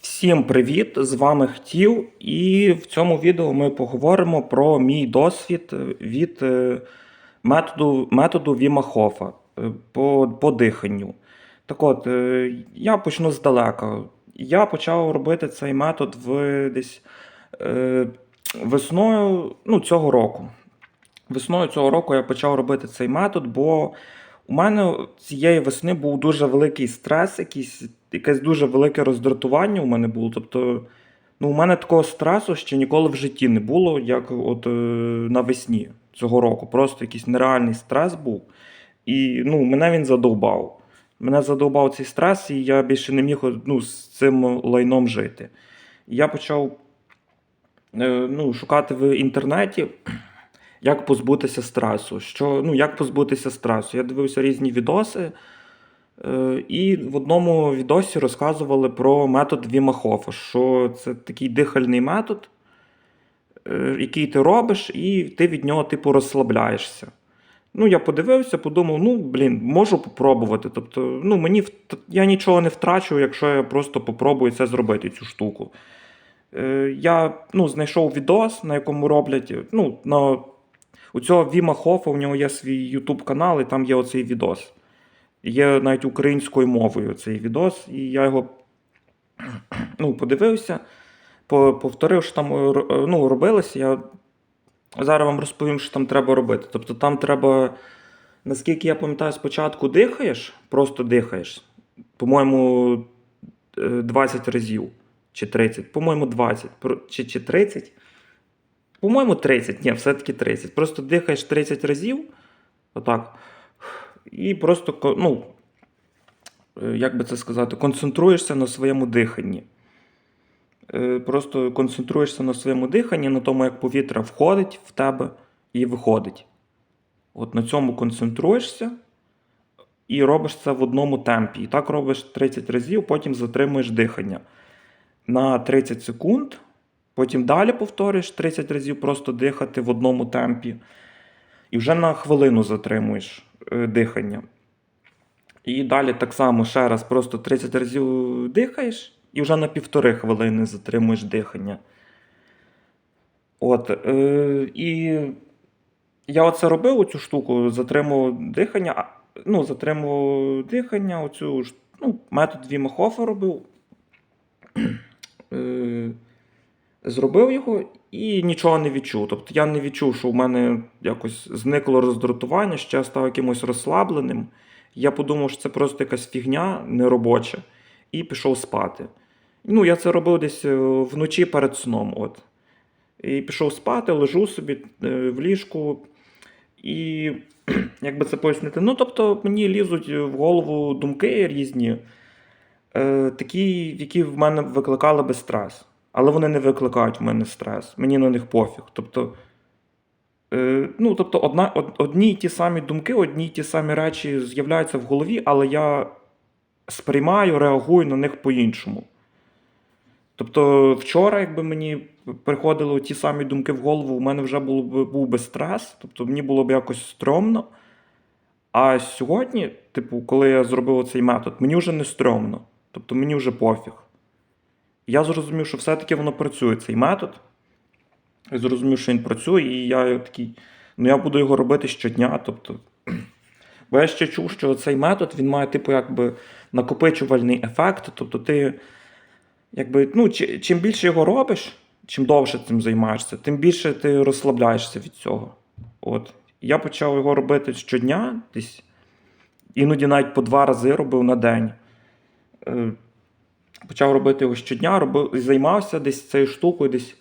Всім привіт! З вами Хтів, і в цьому відео ми поговоримо про мій досвід від е, методу, методу Віма Хофа е, по, по диханню. Так от, е, я почну здалека. Я почав робити цей метод в десь весною ну, цього року. Весною цього року я почав робити цей метод, бо у мене цієї весни був дуже великий стрес, якийсь, якесь дуже велике роздратування у мене було. Тобто, ну, у мене такого стресу ще ніколи в житті не було, як от е, навесні цього року. Просто якийсь нереальний стрес був. І ну, мене він задовбав. Мене задовбав цей стрес, і я більше не міг ну, з цим лайном жити. Я почав е, ну, шукати в інтернеті, як позбутися стресу. Що, ну, як позбутися стресу? Я дивився різні відоси, е, і в одному відосі розказували про метод Віма Хофа, що це такий дихальний метод, е, який ти робиш, і ти від нього, типу, розслабляєшся. Ну, я подивився, подумав, ну, блін, можу попробувати. Тобто, ну, мені я нічого не втрачу, якщо я просто попробую це зробити, цю штуку. Е, я ну, знайшов відос, на якому роблять. Ну, на, у цього Віма Хофа, у нього є свій YouTube канал, і там є оцей відос. Є навіть українською мовою цей відос, і я його ну, подивився, повторив, що там е, е, ну, робилося. Я зараз вам розповім, що там треба робити. Тобто там треба, наскільки я пам'ятаю, спочатку дихаєш, просто дихаєш. По-моєму, е, 20 разів чи 30. По-моєму, 20. Чи, чи 30. По-моєму, 30. Ні, все-таки 30. Просто дихаєш 30 разів. Отак. І просто, ну, е, як би це сказати, концентруєшся на своєму диханні. Е, Просто концентруєшся на своєму диханні, на тому, як повітря входить в тебе і виходить. От на цьому концентруєшся і робиш це в одному темпі. І так робиш 30 разів, потім затримуєш дихання на 30 секунд. Потім далі повторюєш 30 разів просто дихати в одному темпі. І вже на хвилину затримуєш е, дихання. І далі так само ще раз просто 30 разів дихаєш, і вже на півтори хвилини затримуєш дихання. От. Е, і я оце робив оцю штуку, затримував дихання. Ну, затримував дихання, оцю ну, метод Віма Хофа робив. Е, зробив його і нічого не відчув. Тобто я не відчув, що в мене якось зникло роздратування, що я став якимось розслабленим. Я подумав, що це просто якась фігня неробоча, і пішов спати. Ну, я це робив десь е, вночі перед сном. От. І пішов спати, лежу собі е, в ліжку. І як би це пояснити? Ну, тобто, мені лізуть в голову думки різні, е, такі, які в мене викликали би стрес. Але вони не викликають в мене стрес. Мені на них пофіг. Тобто, е, ну, тобто одна, од, одні й ті самі думки, одні й ті самі речі з'являються в голові, але я сприймаю, реагую на них по-іншому. Тобто, вчора, якби мені приходили ті самі думки в голову, у мене вже було б, був би стрес, тобто мені було б якось стрьомно. А сьогодні, типу, коли я зробив цей метод, мені вже не стрьомно. Тобто мені вже пофіг. Я зрозумів, що все-таки воно працює, цей метод. Я зрозумів, що він працює, і я такий, ну я буду його робити щодня. Тобто, бо я ще чув, що цей метод він має, типу, якби накопичувальний ефект. Тобто, ти, якби, ну, чим більше його робиш, чим довше цим займаєшся, тим більше ти розслабляєшся від цього. От. Я почав його робити щодня, десь іноді навіть по два рази робив на день. Почав робити його щодня, робив, займався десь цією штукою десь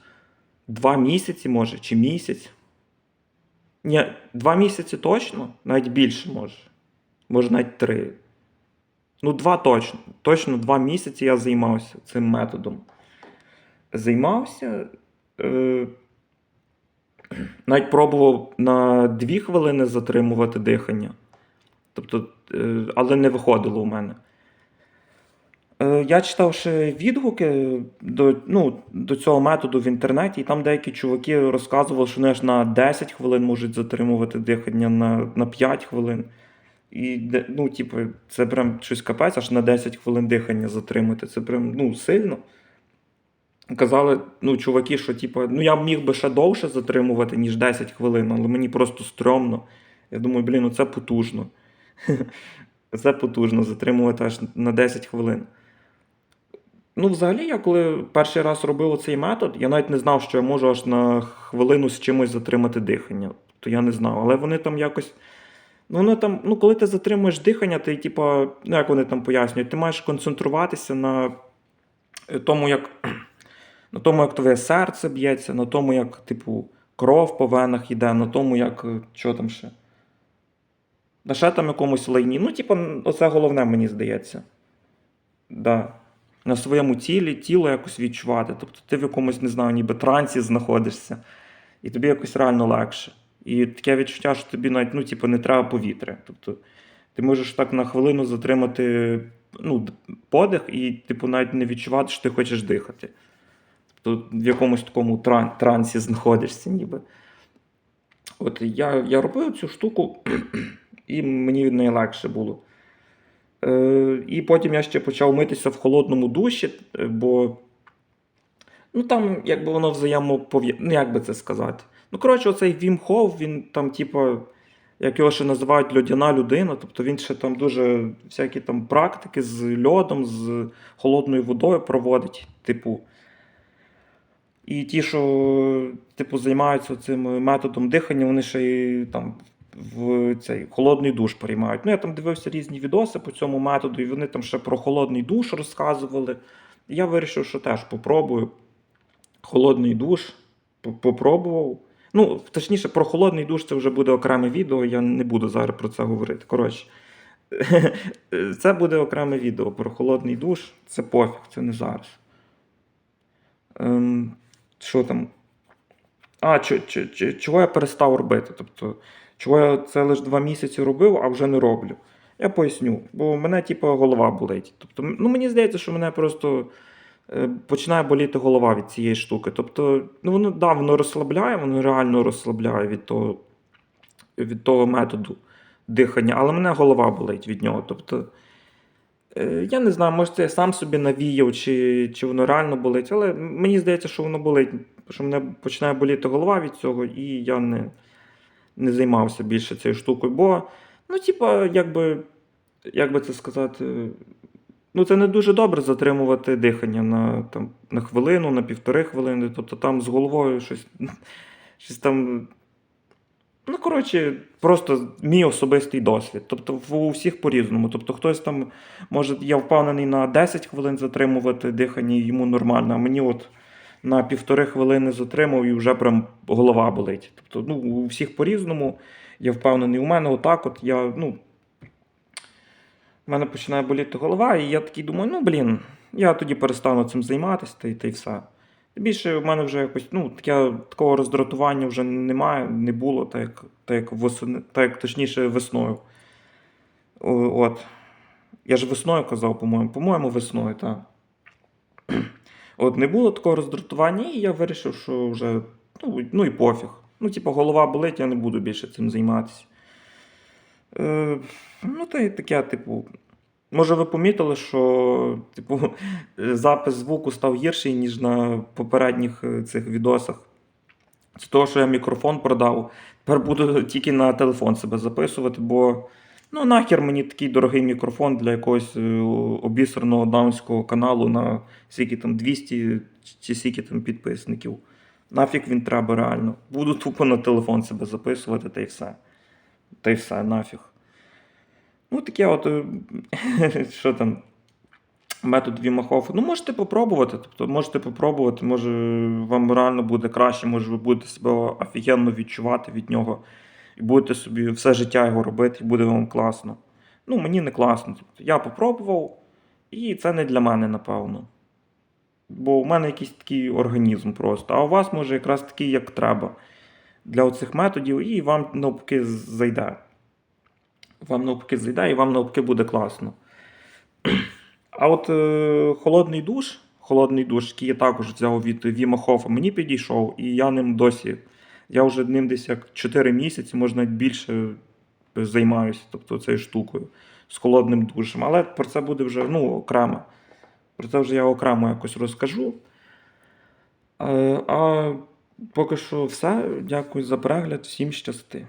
два місяці, може, чи місяць. Ні, два місяці точно, навіть більше може. Може, навіть три. Ну, два точно. Точно два місяці я займався цим методом. Займався. Е, навіть пробував на дві хвилини затримувати дихання. Тобто, е, але не виходило у мене. Е, Я читав ще відгуки до, ну, до цього методу в інтернеті, і там деякі чуваки розказували, що вони аж на 10 хвилин можуть затримувати дихання на, на 5 хвилин. І, ну, типу, це прям щось капець, аж на 10 хвилин дихання затримати. Це прям ну, сильно. казали, ну, чуваки, що типу, ну я міг би ще довше затримувати, ніж 10 хвилин, але мені просто стрьомно. Я думаю, блін, ну це потужно. Це потужно затримувати аж на 10 хвилин. Ну, взагалі, я коли перший раз робив цей метод, я навіть не знав, що я можу аж на хвилину з чимось затримати дихання. То я не знав. Але вони там якось. Ну, воно там, ну, коли ти затримуєш дихання, ти, типа, ну як вони там пояснюють, ти маєш концентруватися на е, тому, як, на тому, як твоє серце б'ється, на тому, як, типу, кров по венах йде, на тому, як. е, Що там ще? На ще там якомусь лайні. Ну, типу, оце головне, мені здається. Да. На своєму тілі тіло якось відчувати. Тобто ти в якомусь, не знаю, ніби трансі знаходишся, і тобі якось реально легше. І таке відчуття, що тобі навіть ну, типу, не треба повітря. Тобто ти можеш так на хвилину затримати ну, подих і, типу, навіть не відчувати, що ти хочеш дихати. Тобто в якомусь такому тран- трансі знаходишся, ніби. От я, я робив цю штуку, і мені від неї легше було. Е, і потім я ще почав митися в холодному душі, е, бо ну, там якби воно взаємопов'язане. Ну, як би це сказати? Ну, коротше, оцей Вім Хоф, він там, типу, як його ще називають льодяна людина, тобто він ще там дуже всякі там практики з льодом, з холодною водою проводить, типу. І ті, що типу, займаються цим методом дихання, вони ще й там в цей холодний душ приймають. Ну, я там дивився різні відоси по цьому методу, і вони там ще про холодний душ розказували. Я вирішив, що теж попробую. Холодний душ попробував. Ну, точніше, про холодний душ це вже буде окреме відео, я не буду зараз про це говорити. Коротше, це буде окреме відео про холодний душ. Це пофіг, це не зараз. Ем, що там? А, чого я перестав робити? Тобто, чого я це лише два місяці робив, а вже не роблю. Я поясню, бо мене, типу, голова болить. Тобто, ну, мені здається, що мене просто е, починає боліти голова від цієї штуки. Тобто, ну, воно, да, воно розслабляє, воно реально розслабляє від того, від того методу дихання, але мене голова болить від нього. Тобто, Е, Я не знаю, може це я сам собі навіяв, чи, чи воно реально болить, але мені здається, що воно болить, що мене починає боліти голова від цього, і я не, не займався більше цією штукою. Бо, ну, типа, якби, як би це сказати, ну, це не дуже добре затримувати дихання на, там, на хвилину, на півтори хвилини. Тобто там з головою щось, щось там. Ну, коротше, просто мій особистий досвід. Тобто, у всіх по-різному. Тобто, хтось там може, я впевнений на 10 хвилин затримувати дихання, йому нормально, а мені от на півтори хвилини затримав і вже прям голова болить. Тобто, ну, у всіх по-різному. Я впевнений, у мене отак, от я, ну. У мене починає боліти голова, і я такий думаю, ну блін, я тоді перестану цим займатися, та й, та й все. Більше в мене вже якось, ну, таке, такого роздратування вже немає, не було, так як, так як, восени, як точніше весною. О, От. Я ж весною казав, по-моєму, по-моєму, весною, так. От не було такого роздратування, і я вирішив, що вже, ну, ну і пофіг. Ну, типу, голова болить, я не буду більше цим займатися. Е, ну, та й таке, типу. Може, ви помітили, що типу, запис звуку став гірший, ніж на попередніх е, цих відосах. З того, що я мікрофон продав, тепер буду тільки на телефон себе записувати, бо ну нахер мені такий дорогий мікрофон для якогось е, обісраного даунського каналу на скільки там 200 чи скільки там підписників. Нафіг він треба реально. Буду тупо на телефон себе записувати, та й все. Та й все, нафіг. Ну, таке от, е, що там, метод Вімахофа. Ну, можете попробувати. Тобто, можете попробувати, може вам реально буде краще, може ви будете себе офігенно відчувати від нього. І будете собі все життя його робити, і буде вам класно. Ну, мені не класно. Тобто, я попробував, і це не для мене, напевно. Бо у мене якийсь такий організм просто. А у вас, може, якраз такий, як треба для оцих методів, і вам навпаки зайде. Вам навпаки зайде, і вам навпаки буде класно. А от е, холодний душ, холодний душ, який я також взяв від Віма Хофа, мені підійшов, і я ним досі. Я вже ним десь як 4 місяці, можна більше займаюся, тобто цією штукою з холодним душем. Але про це буде вже ну, окремо. Про це вже я окремо якось розкажу. Е, А поки що все. Дякую за перегляд, всім щасти.